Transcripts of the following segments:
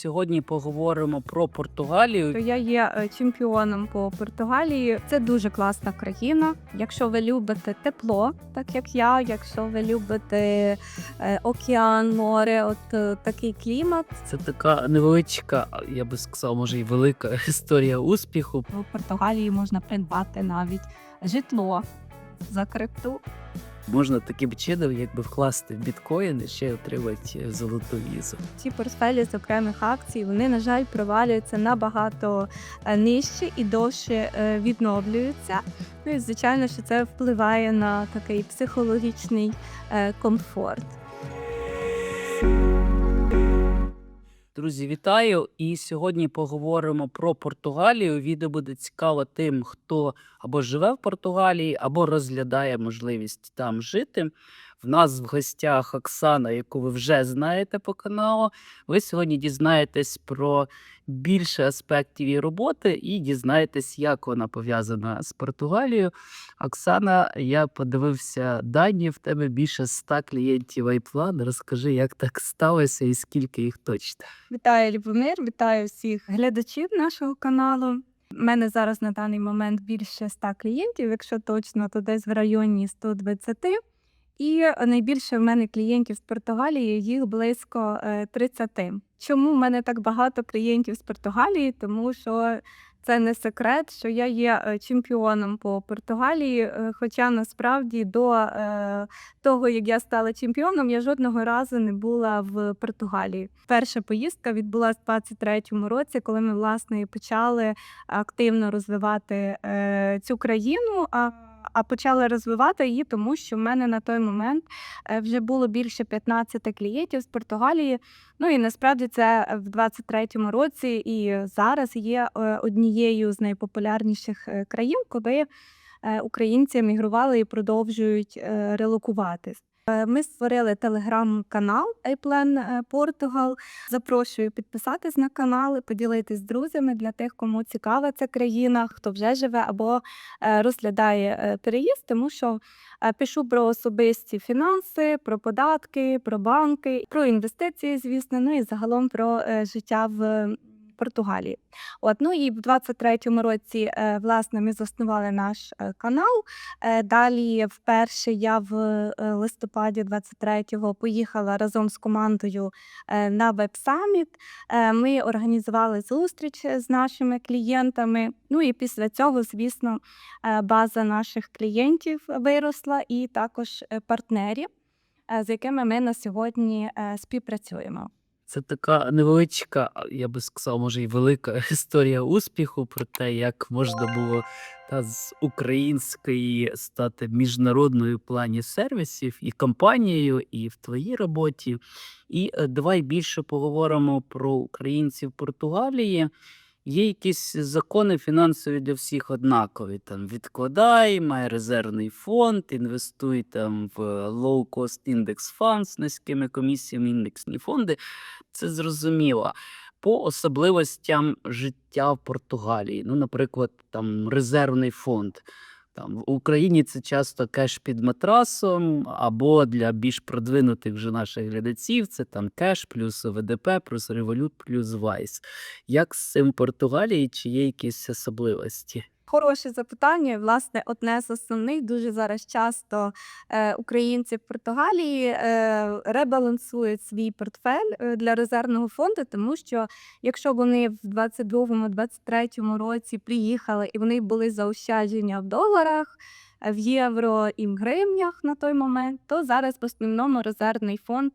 сьогодні поговоримо про Португалію. То я є е, чемпіоном по Португалії. Це дуже класна країна. Якщо ви любите тепло, так як я, якщо ви любите е, океан, море, от е, такий клімат. Це така невеличка, я би сказав, може і велика історія успіху. У Португалії можна придбати навіть житло за крипту. Можна таким чином, якби вкласти в біткоін і ще отримати золоту візу. Ці портфелі з окремих акцій вони, на жаль, провалюються набагато е, нижче і довше е, відновлюються. Ну і звичайно, що це впливає на такий психологічний е, комфорт. Друзі, вітаю! І сьогодні поговоримо про Португалію. Відео буде цікаво тим, хто або живе в Португалії, або розглядає можливість там жити. В нас в гостях Оксана, яку ви вже знаєте по каналу. Ви сьогодні дізнаєтесь про більше аспектів її роботи і дізнаєтесь, як вона пов'язана з Португалією. Оксана, я подивився дані, в тебе більше 100 клієнтів iPlan. Розкажи, як так сталося і скільки їх точно. Вітаю Любомир, вітаю всіх глядачів нашого каналу. У мене зараз на даний момент більше 100 клієнтів, якщо точно, то десь в районі 120. І найбільше в мене клієнтів з Португалії, їх близько е, 30. Чому в мене так багато клієнтів з Португалії? Тому що це не секрет, що я є е, чемпіоном по Португалії. е, Хоча насправді до е, того, як я стала чемпіоном, я жодного разу не була в Португалії. Перша поїздка відбулася в 23-му році, коли ми власне почали активно розвивати е, цю країну. А а почали розвивати її, тому що в мене на той момент е, вже було більше 15 клієнтів з Португалії. Ну і насправді це в 23-му році і зараз є е, однією з найпопулярніших е, країн, куди е, українці емігрували і продовжують е, релокуватись. Е, Ми створили телеграм-канал iPlan е, Portugal. Запрошую підписатись на канал, і поділитись з друзями для тих, кому цікава ця країна, хто вже живе або е, розглядає переїзд, тому що пишу про особисті фінанси, про податки, про банки, про інвестиції, звісно, ну і загалом про життя в Португалії. От, ну і в 23-му році, е, власне, ми заснували наш е, канал. Е, Далі, вперше я в листопаді 23-го поїхала разом з командою на веб-саміт. Ми організували зустріч з нашими клієнтами. Ну і після цього, звісно, база наших клієнтів виросла, і також партнерів, з якими ми на сьогодні співпрацюємо. Це така невеличка, я би сказав, може і велика історія успіху про те, як можна було та з української стати міжнародною плані сервісів і компанією, і в твоїй роботі. І е, давай більше поговоримо про українців Португалії. Є якісь закони фінансові для всіх однакові. Там відкладай, май резервний фонд, інвестуй там в low cost index funds з низькими комісіями, індексні фонди. Це зрозуміло. По особливостям життя в Португалії. Ну, наприклад, там резервний фонд. Там в Україні це часто кеш під матрасом, або для більш продвинутих вже наших глядачів це там кеш плюс ВДП, плюс револют, плюс Вайс. Як з цим в Португалії? Чи є якісь особливості? Хороше запитання. Власне, одне з основних дуже зараз часто е, українці в Португалії е, ребалансують свій портфель е, для резервного фонду, тому що якщо вони в 22-23 році приїхали і вони були заощадження в доларах. В євро і в гривнях на той момент, то зараз в основному резервний фонд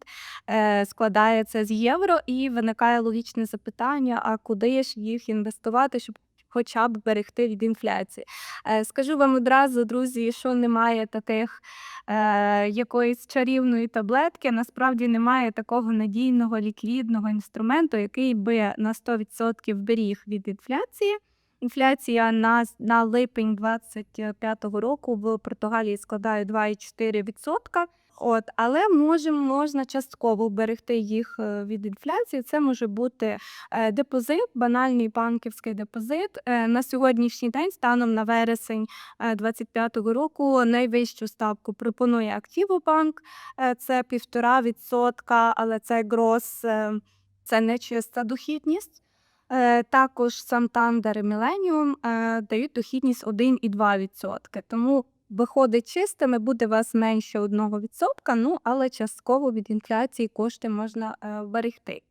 складається з євро, і виникає логічне запитання: а куди ж їх інвестувати, щоб хоча б берегти від інфляції. Е, Скажу вам одразу, друзі, що немає таких е, якоїсь чарівної таблетки. Насправді немає такого надійного ліквідного інструменту, який би на 100% беріг від інфляції. Інфляція на, на липень 2025 року в Португалії складає 2,4%. От, але може, можна частково вберегти їх е, від інфляції. Це може бути е, депозит, банальний банківський депозит. Е, На сьогоднішній день, станом на вересень 2025 року, найвищу ставку пропонує Активобанк. Це 1,5%, але це грос. е, це не чиста дохідність. Також Santander і е, дають дохідність 1,2%. Тому виходить чистими, буде у вас менше 1%, ну але частково від інфляції кошти можна е, вберегти.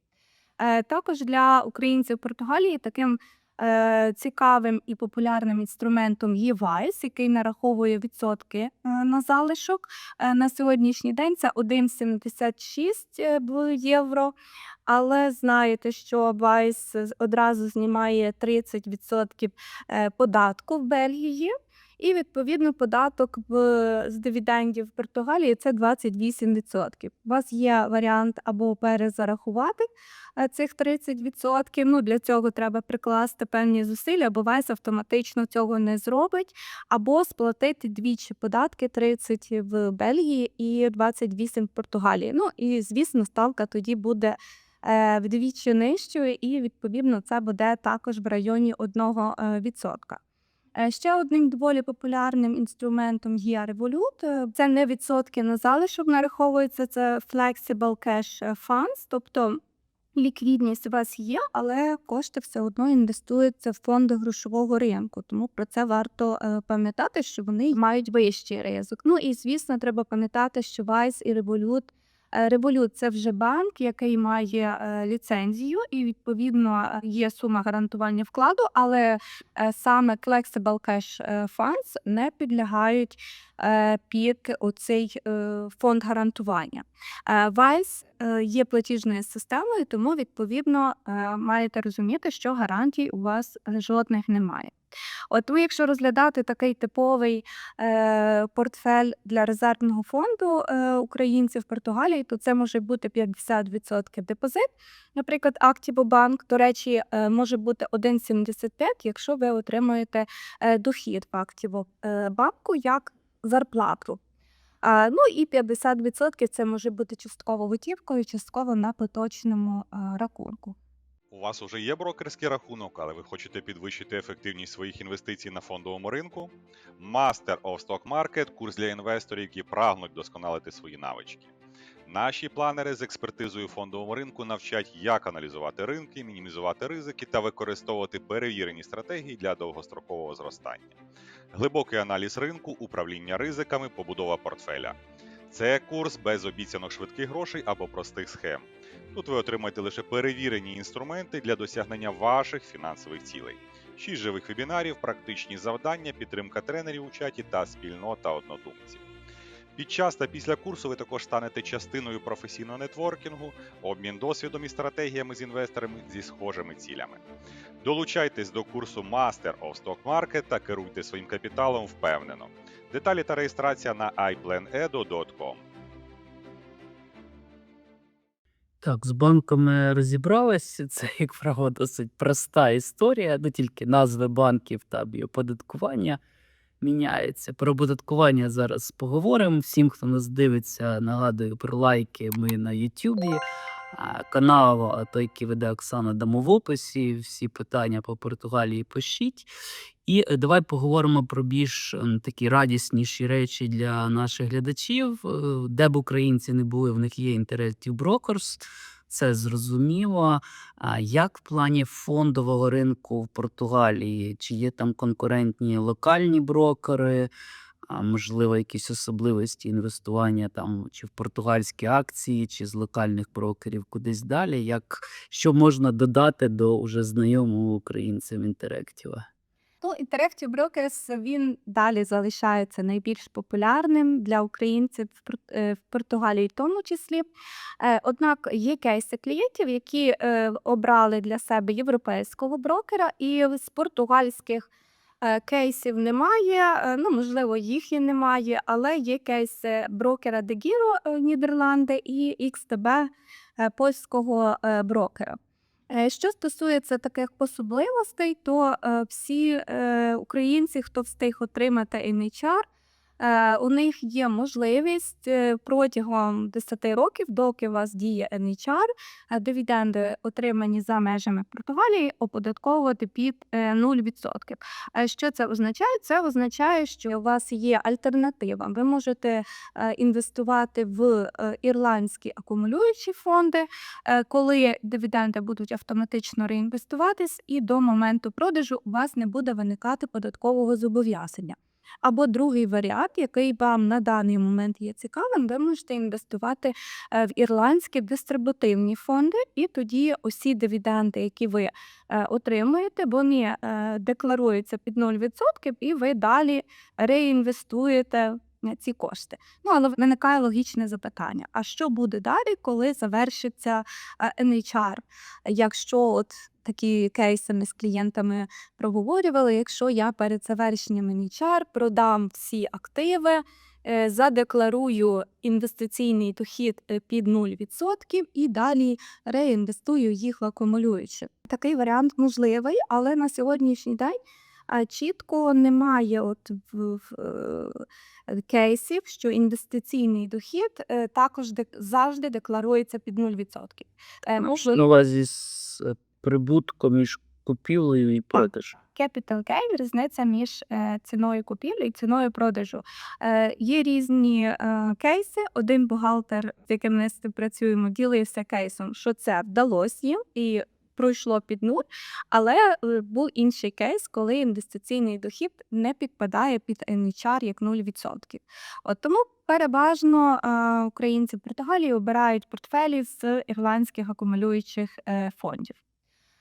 Е, Також для українців Португалії таким е, цікавим і популярним інструментом є Вайс, який нараховує відсотки на залишок. На сьогоднішній день це 1,76 е, в євро. Але знаєте, що Вайс одразу знімає 30% е, податку в Бельгії. І відповідно податок в, з дивідендів в Португалії це 28%. У вас є варіант або перезарахувати е, цих 30%. Ну, для цього треба прикласти певні зусилля, бо Вайс автоматично цього не зробить, або сплатити двічі податки 30 в Бельгії і 28 в Португалії. Ну і звісно, ставка тоді буде е, вдвічі нижчою, і відповідно це буде також в районі 1%. Е, Ще одним доволі популярним інструментом є Revolut. Е, Це не відсотки на залишок нараховується, це Flexible Cash Funds, тобто ліквідність у вас є, але кошти все одно інвестуються в фонди грошового ринку. Тому про це варто е, пам'ятати, що вони мають вищий ризик. Ну і звісно, треба пам'ятати, що Vice і Revolut Е, Revolut – це вже банк, який має е, ліцензію, і відповідно е, є сума гарантування вкладу, але саме Flexible Cash Funds не підлягають під оцей фонд гарантування. Е, є платіжною системою, тому відповідно маєте розуміти, що гарантій у вас жодних немає. От ви, якщо розглядати такий типовий е, портфель для резервного фонду е, українців в Португалії, то це може бути 50% депозит. Наприклад, Актібобанк, до речі, е, може бути 1,75, якщо ви отримуєте е, дохід в Актібобанку як зарплату. А, ну і 50% це може бути частково готівкою, частково на поточному е, рахунку. У вас уже є брокерський рахунок, але ви хочете підвищити ефективність своїх інвестицій на фондовому ринку? Master of Stock Market – курс для інвесторів, які прагнуть досконалити свої навички. Наші планери з експертизою фондового ринку навчать, як аналізувати ринки, мінімізувати ризики та використовувати перевірені стратегії для довгострокового зростання. Глибокий аналіз ринку, управління ризиками, побудова портфеля. Це курс без обіцянок швидких грошей або простих схем. Тут ви отримаєте лише перевірені інструменти для досягнення ваших фінансових цілей. Шість живих вебінарів, практичні завдання, підтримка тренерів у чаті та спільнота однодумців. Під час та після курсу ви також станете частиною професійного нетворкінгу, обмін досвідом і стратегіями з інвесторами зі схожими цілями. Долучайтесь до курсу Master of Stock Market та керуйте своїм капіталом впевнено. Деталі та реєстрація на iplanedo.com. Так, з банками розібралися. Це, як правило, досить проста історія, не тільки назви банків та оподаткування міняються. Про оподаткування зараз поговоримо. Всім, хто нас дивиться, нагадую про лайки. Ми на Ютубі. Канал, той, який веде Оксана, дамо в описі. Всі питання по Португалії пишіть. І е, давай поговоримо про більш такі радісніші речі для наших глядачів. Е, Де б українці не були, в них є Interactive Brokers. Це зрозуміло. А як в плані фондового ринку в Португалії? Чи є там конкурентні локальні брокери? А можливо, якісь особливості інвестування там чи в португальські акції, чи з локальних брокерів кудись далі? Як що можна додати до уже знайомого українцям інтерактива? Ну, Interactive Brokers, він далі залишається найбільш популярним для українців в е, Португалії, в тому числі. Е, Однак є кейси клієнтів, які е, обрали для себе європейського брокера, і з португальських е, кейсів немає. Е, Ну, можливо, їх і немає, але є кейси брокера Дегіро е, Нідерланди і XTB польського брокера. Що стосується таких особливостей, то всі українці, хто встиг отримати NHR, у них є можливість е, протягом 10 років, доки у вас діє NHR, е, дивіденди, отримані за межами Португалії, оподатковувати під е, 0%. Е, Що це означає? Це означає, що у вас є альтернатива. Ви можете е, інвестувати в е, ірландські акумулюючі фонди, е, коли дивіденди будуть автоматично реінвестуватись, і до моменту продажу у вас не буде виникати податкового зобов'язання. Або другий варіант, який вам на даний момент є цікавим, ви можете інвестувати е, в ірландські дистрибутивні фонди, і тоді усі дивіденди, які ви е, отримуєте, вони е, декларуються під 0%, і ви далі реінвестуєте ці кошти. Ну, але виникає логічне запитання: а що буде далі, коли завершиться NHR? Якщо от такі кейси ми з клієнтами проговорювали, якщо я перед завершенням NHR продам всі активи, е, задекларую інвестиційний дохід е, під 0% і далі реінвестую їх в акумулюючі. Такий варіант можливий, але на сьогоднішній день а, чітко немає от в, в, е, кейсів, що інвестиційний дохід також завжди декларується під 0%. Е, можливо, На увазі з прибутком між купівлею і продажем. Capital gain – різниця між е, ціною купівлі і ціною продажу. Е, є різні е, кейси. Один бухгалтер, з яким ми співпрацюємо, ділився кейсом, що це вдалося їм і пройшло під нуль. Але був інший кейс, коли інвестиційний дохід не підпадає під NHR як 0%. От тому переважно українці в Португалії обирають портфелі з ірландських акумулюючих фондів.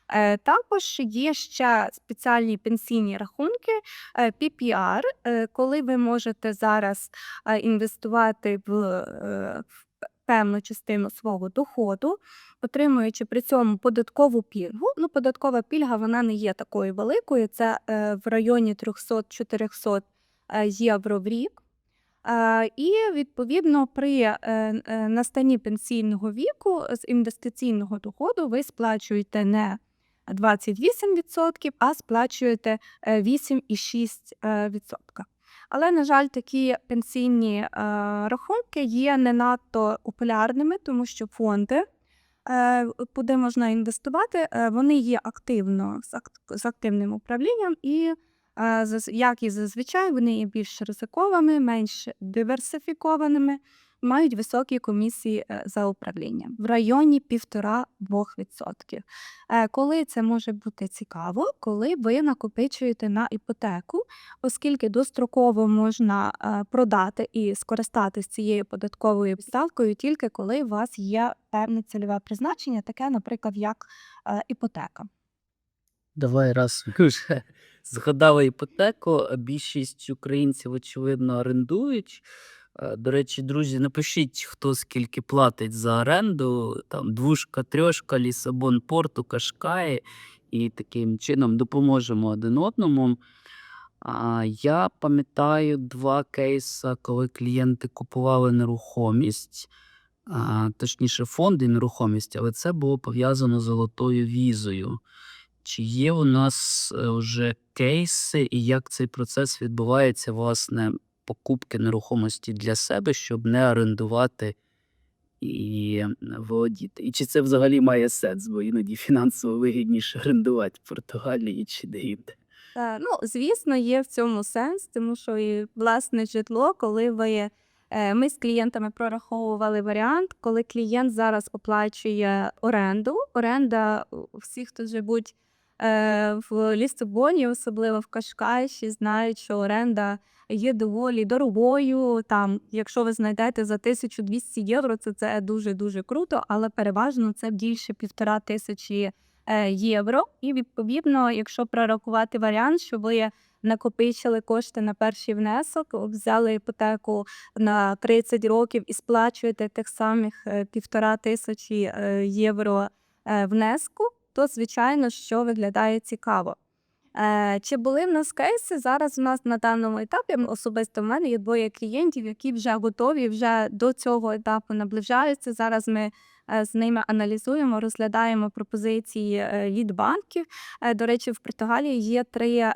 Е, Також є ще спеціальні пенсійні рахунки е, PPR, е, коли ви можете зараз інвестувати в, певну частину свого доходу, отримуючи при цьому податкову пільгу. Ну, податкова пільга вона не є такою великою, це в районі 300-400 е, євро в рік. І відповідно при настанні пенсійного віку з інвестиційного доходу ви сплачуєте не 28%, а сплачуєте е, 8,6%. Але, на жаль, такі пенсійні е, рахунки є не надто популярними, тому що фонди, е, куди можна інвестувати, е, вони є активно з, ак- з активним управлінням і е, як і зазвичай, вони є більш ризикованими, менш диверсифікованими, мають високі комісії е, за управління в районі 1,5-2%. Е, Коли це може бути цікаво, коли ви накопичуєте на іпотеку, оскільки достроково можна е, продати і скористатися цією податковою ставкою тільки коли у вас є певне цільове призначення, таке, наприклад, як іпотека. Давай раз вже згадали іпотеку. Більшість українців, очевидно, орендують. Е, До речі, друзі, напишіть, хто скільки платить за оренду. Там двушка, трьошка, Лісабон, Порту, Кашкаї, і таким чином допоможемо один одному. А, Я пам'ятаю два кейси, коли клієнти купували нерухомість, а, точніше, фонди нерухомість, але це було пов'язано з золотою візою. Чи є у нас е, вже кейси, і як цей процес відбувається, власне, покупки нерухомості для себе, щоб не орендувати і володіти? І чи це взагалі має сенс, бо іноді фінансово вигідніше орендувати в Португалії чи де-інде? Е, Ну, звісно, є в цьому сенс, тому що і власне житло, коли ви е, ми з клієнтами прораховували варіант, коли клієнт зараз оплачує оренду. Оренда всіх, хто живуть в Лісабоні, особливо в Кашкайші, знають, що оренда є доволі дорогою. Там, якщо ви знайдете за 1200 євро, це, це дуже дуже круто, але переважно це більше півтора тисячі е, євро. І відповідно, якщо прорахувати варіант, що ви накопичили кошти на перший внесок, взяли іпотеку на 30 років і сплачуєте тих самих е, півтора тисячі е, євро е, внеску, то звичайно, що виглядає цікаво. Е, Чи були в нас кейси? Зараз у нас на даному етапі особисто в мене є двоє клієнтів, які вже готові, вже до цього етапу наближаються. Зараз ми з ними аналізуємо, розглядаємо пропозиції е, від банків. Е, До речі, в Португалії є три е,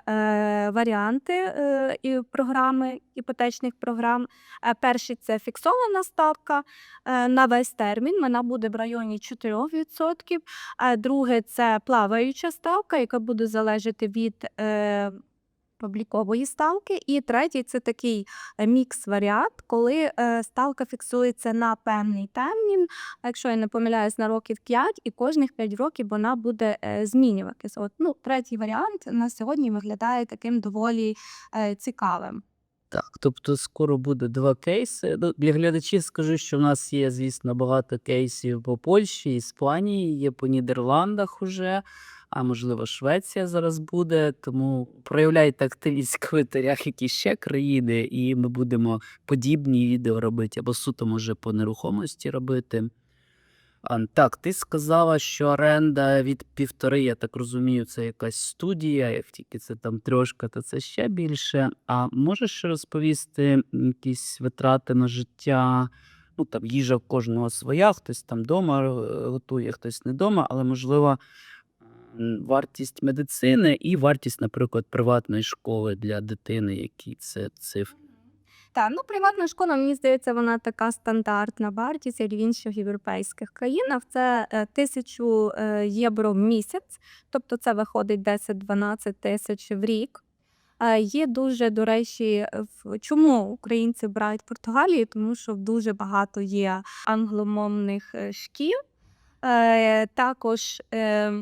варіанти е, програми іпотечних програм. Е, Перший це фіксована ставка е, на весь термін. Вона буде в районі 4%. А друге це плаваюча ставка, яка буде залежати від облікової ставки. І третій це такий е, мікс-варіант, коли е, ставка фіксується на певний термін, якщо я не помиляюсь, на років 5, і кожних 5 років вона буде е, змінюватися. От, ну, третій варіант на сьогодні виглядає таким доволі цікавим. Так, тобто скоро буде два кейси. Ну, для глядачів скажу, що в нас є, звісно, багато кейсів по Польщі, Іспанії, є по Нідерландах уже, а можливо, Швеція зараз буде. Тому проявляйте активність в коментарях, які ще країни, і ми будемо подібні відео робити, або суто може по нерухомості робити. Так, ти сказала, що оренда від півтори, я так розумію, це якась студія, як тільки це там трошка, то це ще більше. А можеш розповісти якісь витрати на життя? Ну там їжа в кожного своя, хтось там вдома готує, хтось не вдома, але можливо вартість медицини і вартість, наприклад, приватної школи для дитини, які це цифри. Так, ну приватна школа, мені здається, вона така стандартна вартість, як в інших європейських країнах. Це е, тисячу е, євро в місяць, тобто це виходить 10-12 тисяч в рік. Є дуже, до речі, чому українці обирають Португалію, тому що дуже багато є англомовних е, шкіл. Також, е,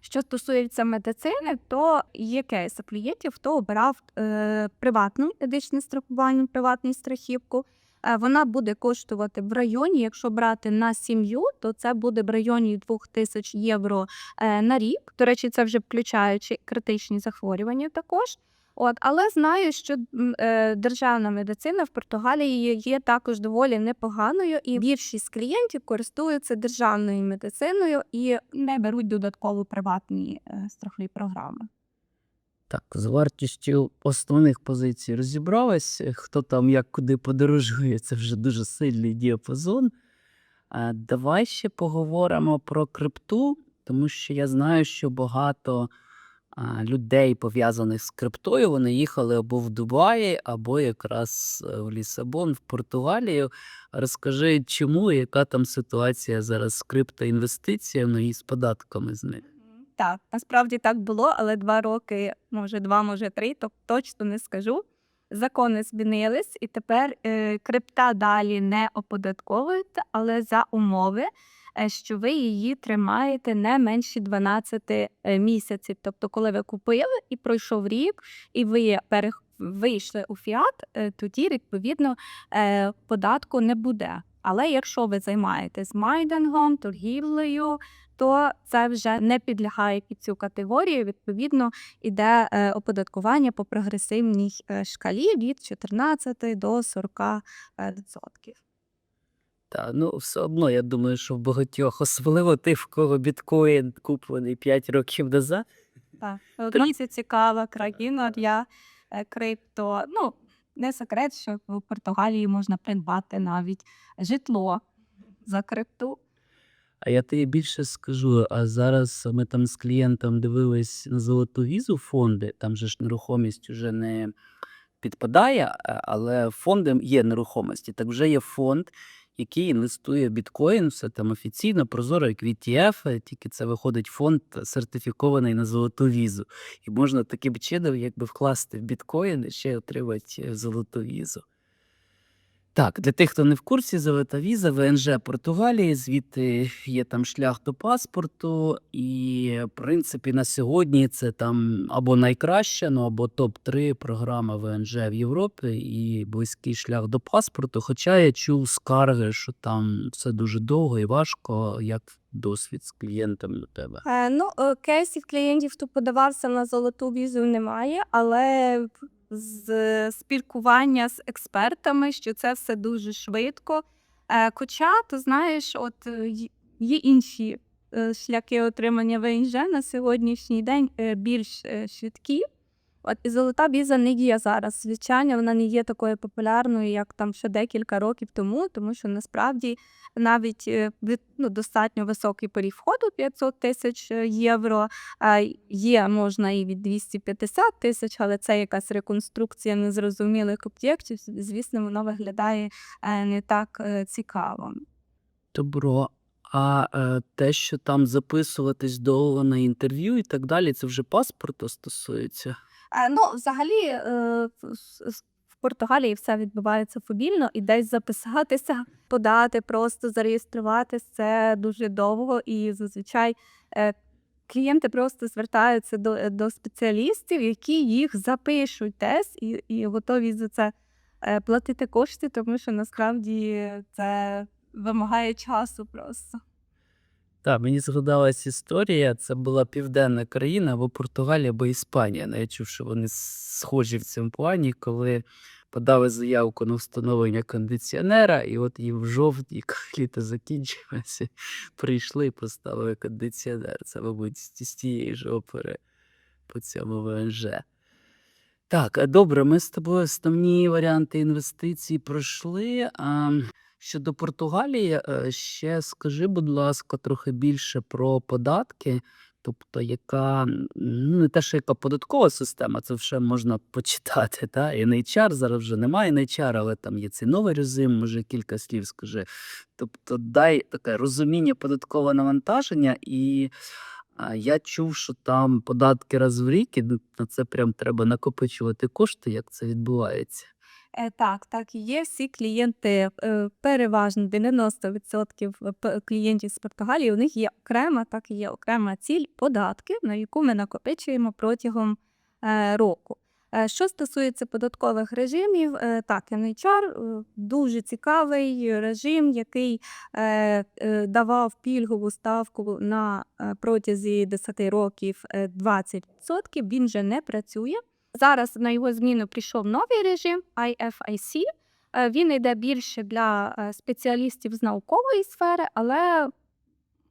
що стосується медицини, то є кейси клієнтів, хто обирав е, приватну медичне страхування, приватну страхівку. Е, Вона буде коштувати в районі, якщо брати на сім'ю, то це буде в районі 2000 євро е, на рік. До речі, це вже включаючи критичні захворювання також. От, але знаю, що е, державна медицина в Португалії є також доволі непоганою, і більшість клієнтів користуються державною медициною і не беруть додатково приватні е, страхові програми. Так, з вартістю основних позицій розібрались. Хто там як куди подорожує, це вже дуже сильний діапазон. А давай ще поговоримо про крипту, тому що я знаю, що багато людей, пов'язаних з криптою, вони їхали або в Дубаї, або якраз е, в Лісабон, в Португалію. Розкажи, чому і яка там ситуація зараз з криптоінвестиціями і з податками з них? Так, насправді так було, але два роки, може два, може три, то точно не скажу. Закони змінились, і тепер е, крипта далі не оподатковується, але за умови, що ви її тримаєте не менше 12 е, місяців. Тобто, коли ви купили і пройшов рік, і ви вийшли у фіат, е, тоді відповідно е, податку не буде. Але якщо ви займаєтесь майдингом, торгівлею, то це вже не підлягає під цю категорію. Відповідно, іде е, оподаткування по прогресивній е, шкалі від 14 до 40 е, відсотків. Та ну все одно, я думаю, що в багатьох, особливо тих, в кого біткоін куплений 5 років назад. Так, одиниця цікава країна для е, крипто. Ну, не секрет, що в Португалії можна придбати навіть житло за крипту. А я тобі більше скажу, а зараз ми там з клієнтом дивились на золоту візу фонди, там же ж нерухомість вже не підпадає, але фонди є нерухомості. Так вже є фонд, який в біткоін, все там офіційно, прозоро, як в ETF, тільки це виходить фонд сертифікований на золоту візу. І можна таким чином якби вкласти в біткоін і ще отримати е, золоту візу. Так, для тих, хто не в курсі, золота віза, ВНЖ Португалії, звідти є там шлях до паспорту, і, в принципі, на сьогодні це там або найкраща, ну або топ-3 програма ВНЖ в Європі і близький шлях до паспорту. Хоча я чув скарги, що там все дуже довго і важко, як досвід з клієнтами у тебе. Е, ну, е, кейсів клієнтів, хто подавався на золоту візу, немає, але з спілкування з експертами, що це все дуже швидко. Е, Хоча, ти знаєш, от е, є інші е, шляхи отримання ВНЖ на сьогоднішній день е, більш е, швидкі. От і золота віза не є зараз. Звичайно, вона не є такою популярною, як там ще декілька років тому, тому що насправді навіть е, ну, достатньо високий поріг входу 500 тисяч е, євро. А є можна і від 250 тисяч, але це якась реконструкція незрозумілих об'єктів. Звісно, воно виглядає е, не так цікаво. Добро. А е, те, що там записуватись довго на інтерв'ю і так далі, це вже паспорту стосується. Е, Ну, взагалі, е, в Португалії все відбувається фобільно, і десь записатися, подати, просто зареєструватись це дуже довго. І зазвичай е, клієнти просто звертаються до, до спеціалістів, які їх запишуть тест і, і готові за це платити кошти, тому що насправді це вимагає часу просто. Так, мені згадалась історія. Це була південна країна або Португалія, або Іспанія. Ну, Я чув, що вони схожі в цьому плані, коли подали заявку на встановлення кондиціонера, і от їм в жовтні, коли літо закінчилося, прийшли і поставили кондиціонер. Це, мабуть, з тієї ж опери по цьому ВНЖ. Так, добре, ми з тобою основні варіанти інвестицій пройшли. А щодо Португалії, е, ще скажи, будь ласка, трохи більше про податки. Тобто, яка ну не те, що яка податкова система, це вже можна почитати. Та? NHR, зараз вже немає NHR, але там є цей новий режим, може кілька слів скажи. Тобто, дай таке розуміння податкового навантаження, і я чув, що там податки раз в рік, і ну, на це прям треба накопичувати кошти, як це відбувається. Е, Так, так є. Всі клієнти, е, переважно 90% п- клієнтів з Португалії, у них є окрема, так і є окрема ціль податки, на яку ми накопичуємо протягом е, року. Е, Що стосується податкових режимів, е, так, NHR е, дуже цікавий режим, який е, е, давав пільгову ставку на е, протязі 10 років е, 20%. Він вже не працює. Зараз на його зміну прийшов новий режим IFIC. Е, Він йде більше для е, спеціалістів з наукової сфери, але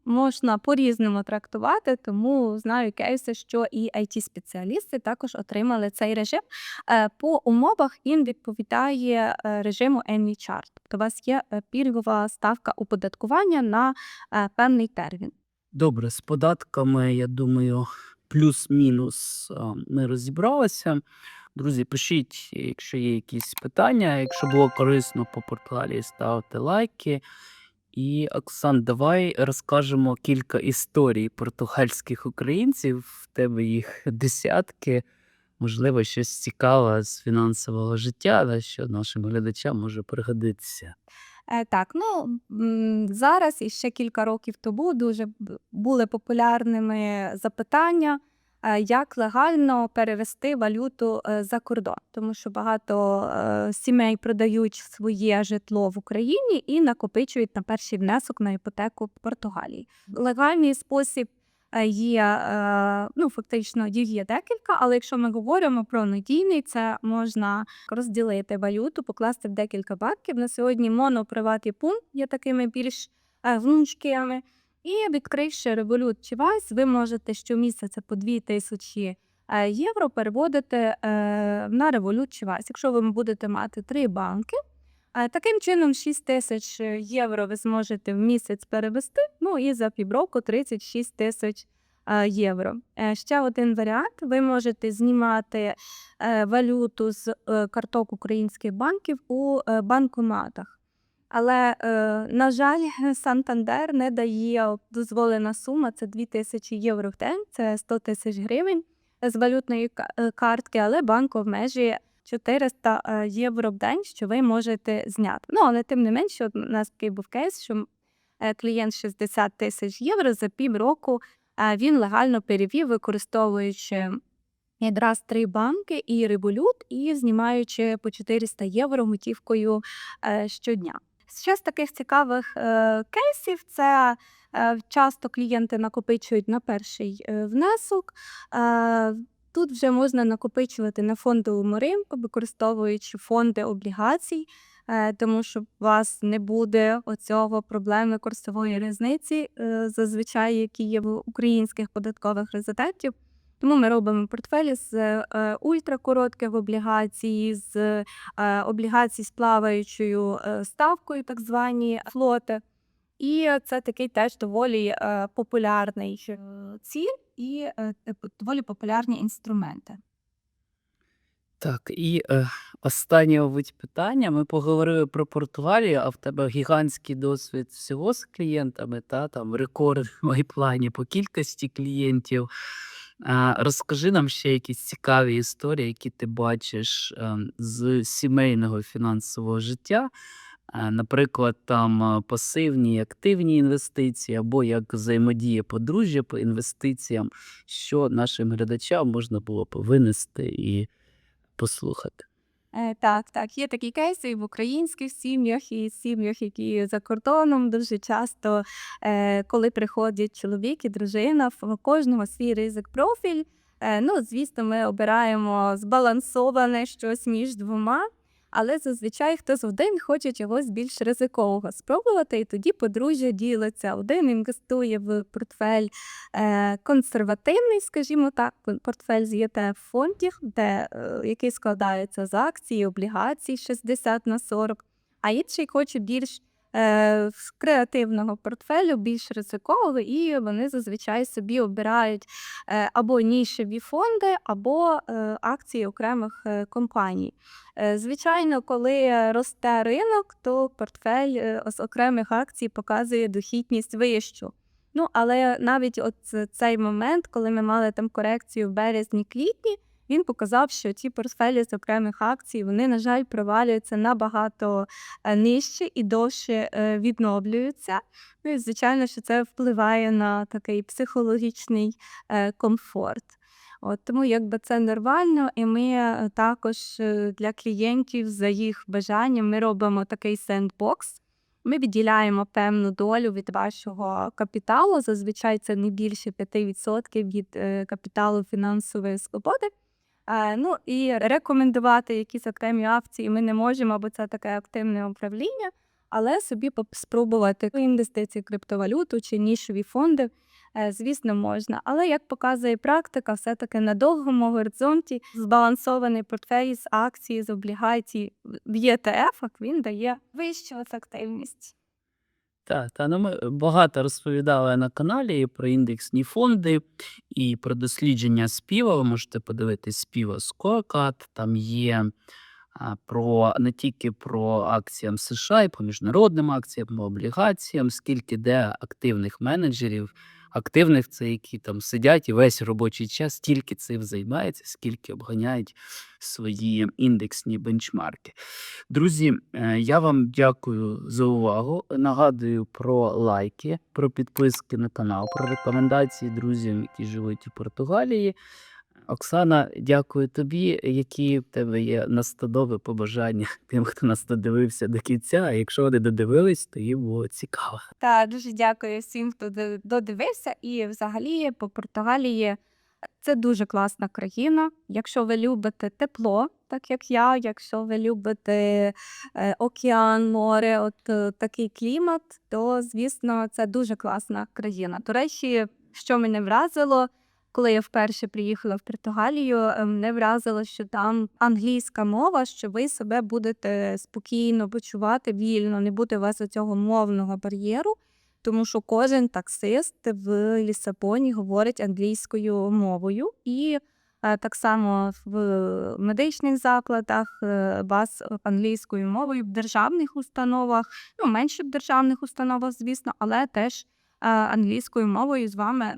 можна по-різному трактувати, тому знаю кейси, що і it спеціалісти також отримали цей режим. Е, По умовах він відповідає режиму NHR. Тобто у вас є пільгова ставка оподаткування на певний термін. Добре, з податками, я думаю, плюс-мінус ми розібралися. Друзі, пишіть, якщо є якісь питання. Якщо було корисно по Португалії, ставте лайки. І Оксан, давай розкажемо кілька історій португальських українців. В тебе їх десятки. Можливо, щось цікаве з фінансового життя, да, що нашим глядачам може пригодитися. Е, Так, ну зараз і ще кілька років тому дуже були популярними запитання, е, як легально перевести валюту е, за кордон, тому що багато сімей продають своє житло в Україні і накопичують на перший внесок на іпотеку в Португалії. Легальний спосіб є, е, ну фактично їх є декілька, але якщо ми говоримо про надійний, це можна розділити валюту, покласти в декілька банків. На сьогодні моноприват пункт є такими більш е, гнучкими. І відкривши Revolut чи Wise, ви можете щомісяця по 2 тисячі е, євро переводити е, на Revolut чи Wise. Якщо ви будете мати три банки, е, таким чином 6 тисяч євро ви зможете в місяць перевести, ну і за півроку 36 тисяч е, євро. Е, Ще один варіант: ви можете знімати е, валюту з е, карток українських банків у е, банкоматах. Але, е, на жаль, Сантандер не дає дозволена сума це 2 тисячі євро в день, це 100 тисяч гривень з валютної е, картки, але банк обмежує 400 е, євро в день, що ви можете зняти. Ну, але тим не менше, у нас такий був кейс, що е, клієнт 60 тисяч євро за півроку е, він легально перевів, використовуючи якраз три банки і Revolut, і знімаючи по 400 євро готівкою щодня. Ще з таких цікавих кейсів це часто клієнти накопичують на перший внесок. Тут вже можна накопичувати на фондовому ринку, використовуючи фонди облігацій, е, тому що у вас не буде оцього проблеми курсової різниці, е, зазвичай, які є в українських податкових резидентів. Тому ми робимо портфелі з е, ультракоротких облігацій, з облігацій з плаваючою ставкою, так звані флоти. І це такий теж доволі популярний ціль і е, доволі популярні інструменти. Так, і е, останнє, мабуть, питання. Ми поговорили про Португалію, а в тебе гігантський досвід всього з клієнтами, та там рекорд в майплані по кількості клієнтів. А, розкажи нам ще якісь цікаві історії, які ти бачиш е, з сімейного фінансового життя. Е, Наприклад, там е, пасивні активні інвестиції, або як взаємодія подружжя по інвестиціям, що нашим глядачам можна було б винести і послухати. Е, Так, так, є такі кейси і в українських сім'ях, і сім'ях, які за кордоном. Дуже часто, коли приходять чоловік і дружина, в кожного свій ризик профіль. Ну, звісно, ми обираємо збалансоване щось між двома, але зазвичай хтось один хоче чогось більш ризикового спробувати, і тоді подружжя ділиться. Один інвестує в портфель е, консервативний, скажімо так, портфель з ETF фондів, де, е, який складається з акцій, облігацій 60 на 40, а інший хоче більш з креативного портфелю, більш ризикового, і вони зазвичай собі обирають е, або нішеві фонди, або е, акції окремих е, компаній. Е, Звичайно, коли росте ринок, то портфель е, з окремих акцій показує дохідність вищу. Ну, але навіть от е, цей момент, коли ми мали там корекцію в березні-квітні, він показав, що ті портфелі з окремих акцій, вони, на жаль, провалюються набагато е, нижче і довше е, відновлюються. Ну і звичайно, що це впливає на такий психологічний е, комфорт. От, тому якби це нормально, і ми також для клієнтів за їх бажанням ми робимо такий сендбокс. Ми відділяємо певну долю від вашого капіталу. Зазвичай це не більше 5% від капіталу фінансової свободи. Е, ну і рекомендувати якісь окремі акції ми не можемо, бо це таке активне управління. Але собі спробувати інвестиції в криптовалюту чи нішові фонди, е, звісно, можна. Але як показує практика, все-таки на довгому горизонті збалансований портфель з акцій, з облігацій в ETF він дає вищу ефективність. Так, та ну ми багато розповідали на каналі і про індексні фонди, і про дослідження співа. Ви можете подивитись співа Скоркат. Там є а, про не тільки про акціям США, і по міжнародним акціям, по облігаціям, скільки де активних менеджерів. Активних це які там сидять і весь робочий час тільки цим займаються, скільки обганяють свої індексні бенчмарки. Друзі, е, я вам дякую за увагу. Нагадую про лайки, про підписки на канал, про рекомендації друзям, які живуть у Португалії. Оксана, дякую тобі. Які в тебе є настанови побажання тим, хто нас додивився до кінця. А якщо вони додивились, то їм було цікаво. Та дуже дякую всім, хто до- додивився. І взагалі по Португалії це дуже класна країна. Якщо ви любите тепло, так як я, якщо ви любите е, океан, море, от е, такий клімат, то звісно це дуже класна країна. До речі, що мене вразило. Коли я вперше приїхала в Португалію, е, мене вразило, що там англійська мова, що ви себе будете спокійно почувати вільно, не буде у вас цього мовного бар'єру, тому що кожен таксист в Лісабоні говорить англійською мовою. І е, так само в медичних закладах е, вас англійською мовою, в державних установах, ну менше в державних установах, звісно, але теж англійською мовою з вами е,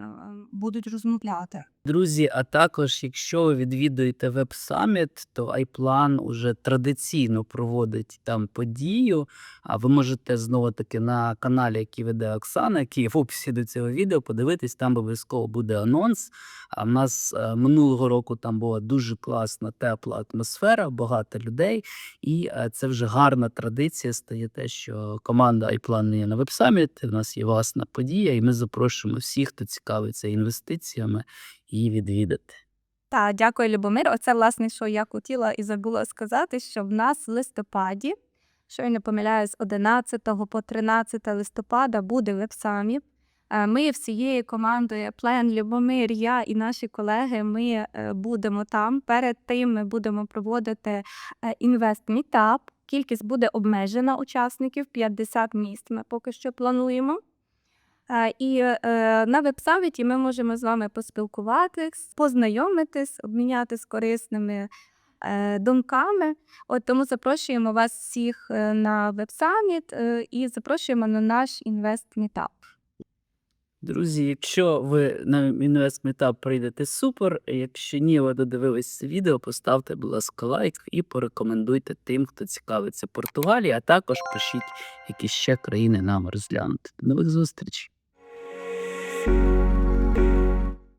будуть розмовляти. Друзі, а також, якщо ви відвідуєте веб-саміт, то iPlan уже традиційно проводить там подію. А ви можете знову таки на каналі, який веде Оксана, який в описі до цього відео, подивитись, там обов'язково буде анонс. А в нас е, минулого року там була дуже класна, тепла атмосфера, багато людей. І е, це вже гарна традиція стає те, що команда iPlan є на веб-саміт, у нас є власна подія, і ми запрошуємо всіх, хто цікавиться інвестиціями її відвідати. Так, дякую, Любомир. Оце, власне, що я хотіла і забула сказати, що в нас в листопаді, що я не помиляюсь, з 11 по 13 листопада буде веб-саміт. Е, Ми всією командою Плен, Любомир, я і наші колеги. Ми е, будемо там. Перед тим ми будемо проводити інвест мітап. Кількість буде обмежена учасників 50 місць. Ми поки що плануємо. Е, І е, на веб-саміті ми можемо з вами поспілкуватись, познайомитись, обмінятись корисними е, думками. От тому запрошуємо вас всіх на веб-саміт і запрошуємо на наш інвест-мітап. Друзі, якщо ви на інвестметап прийдете, супер. Якщо ні, ви додивились це відео, поставте, будь ласка, лайк і порекомендуйте тим, хто цікавиться Португалії, а також пишіть, які ще країни нам розглянути. До нових зустрічей! you.